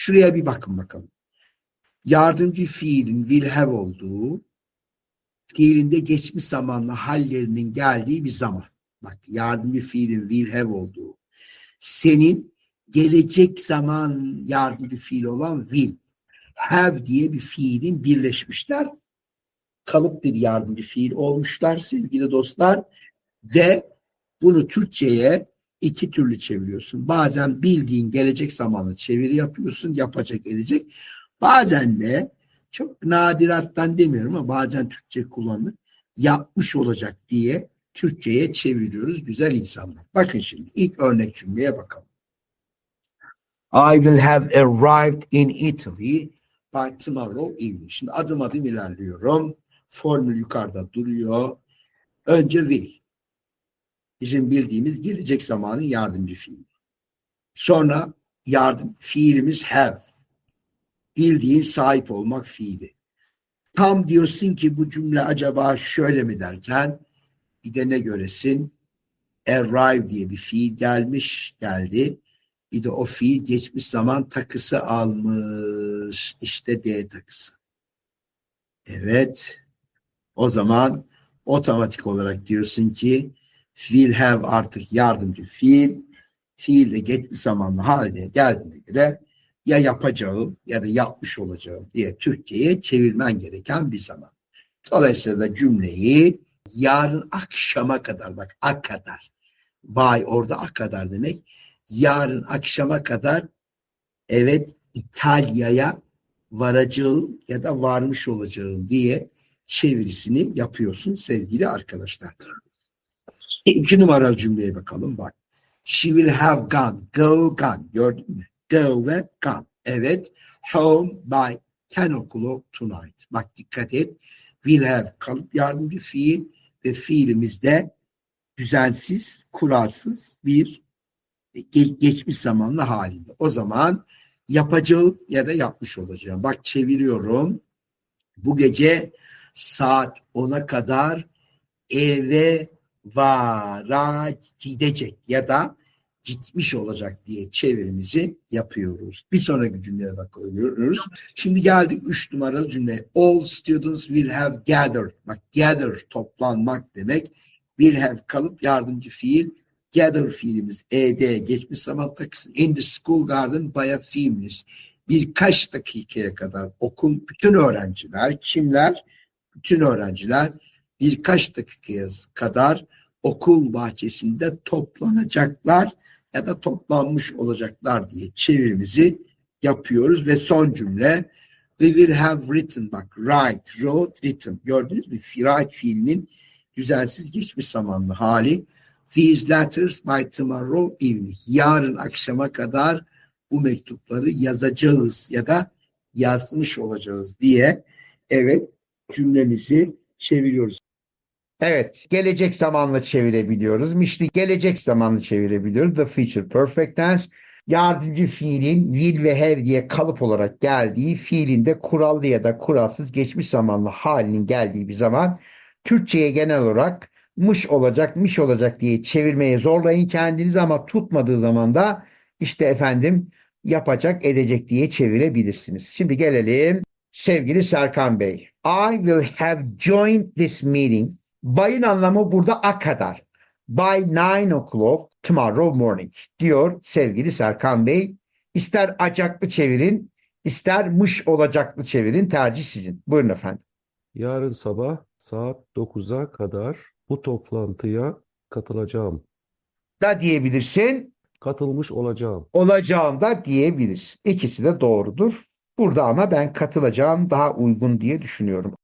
Şuraya bir bakın bakalım. Yardımcı fiilin will have olduğu fiilinde geçmiş zamanlı hallerinin geldiği bir zaman. Bak yardımcı fiilin will have olduğu. Senin gelecek zaman yardımcı fiil olan will have diye bir fiilin birleşmişler. Kalıp bir yardımcı fiil olmuşlar sevgili dostlar. Ve bunu Türkçe'ye iki türlü çeviriyorsun. Bazen bildiğin gelecek zamanlı çeviri yapıyorsun, yapacak edecek. Bazen de çok nadirattan demiyorum ama bazen Türkçe kullanılır. Yapmış olacak diye Türkçe'ye çeviriyoruz güzel insanlar. Bakın şimdi ilk örnek cümleye bakalım. I will have arrived in Italy by tomorrow evening. Şimdi adım adım ilerliyorum. Formül yukarıda duruyor. Önce will. Bizim bildiğimiz gelecek zamanın yardımcı fiili. Sonra yardım fiilimiz have. Bildiğin sahip olmak fiili. Tam diyorsun ki bu cümle acaba şöyle mi derken bir de ne göresin? Arrive diye bir fiil gelmiş, geldi. Bir de o fiil geçmiş zaman takısı almış. İşte D takısı. Evet. O zaman otomatik olarak diyorsun ki will have artık yardımcı fiil. Fiil de geçmiş zamanlı haline geldiğine göre ya yapacağım ya da yapmış olacağım diye Türkçe'ye çevirmen gereken bir zaman. Dolayısıyla cümleyi yarın akşama kadar bak a kadar. Bay orada a kadar demek. Yarın akşama kadar evet İtalya'ya varacağım ya da varmış olacağım diye çevirisini yapıyorsun sevgili arkadaşlar. İki numaralı cümleye bakalım bak. She will have gone. Go gone. Gördün mü? Go ve gone. Evet. Home by 10 o'clock tonight. Bak dikkat et. Will have kalıp yardımcı fiil ve fiilimizde düzensiz, kuralsız bir ge- geçmiş zamanlı halinde. O zaman yapacağım ya da yapmış olacağım. Bak çeviriyorum. Bu gece saat 10'a kadar eve vara gidecek ya da gitmiş olacak diye çevirimizi yapıyoruz. Bir sonraki cümleye bakıyoruz. Şimdi geldik üç numaralı cümle. All students will have gathered. Bak gather toplanmak demek. Will have kalıp yardımcı fiil. Gather fiilimiz ed geçmiş zaman takısı. In the school garden by a minutes. Birkaç dakikaya kadar okul bütün öğrenciler kimler? Bütün öğrenciler birkaç dakikaya kadar okul bahçesinde toplanacaklar ya da toplanmış olacaklar diye çevirimizi yapıyoruz ve son cümle we will have written bak write, wrote, written gördünüz mü? Write fiilinin düzensiz geçmiş zamanlı hali these letters by tomorrow evening yarın akşama kadar bu mektupları yazacağız ya da yazmış olacağız diye evet cümlemizi çeviriyoruz. Evet, gelecek zamanlı çevirebiliyoruz. Mişli gelecek zamanlı çevirebiliyoruz. The future perfect tense. Yardımcı fiilin will ve have diye kalıp olarak geldiği fiilinde kurallı ya da kuralsız geçmiş zamanlı halinin geldiği bir zaman Türkçe'ye genel olarak mış olacak, miş olacak diye çevirmeye zorlayın kendinizi ama tutmadığı zaman da işte efendim yapacak, edecek diye çevirebilirsiniz. Şimdi gelelim sevgili Serkan Bey. I will have joined this meeting By'ın anlamı burada a kadar. By 9 o'clock tomorrow morning diyor sevgili Serkan Bey. İster acaklı çevirin, ister mış olacaklı çevirin tercih sizin. Buyurun efendim. Yarın sabah saat 9'a kadar bu toplantıya katılacağım. Da diyebilirsin, Katılmış olacağım. olacağım da diyebilirsin. İkisi de doğrudur. Burada ama ben katılacağım daha uygun diye düşünüyorum.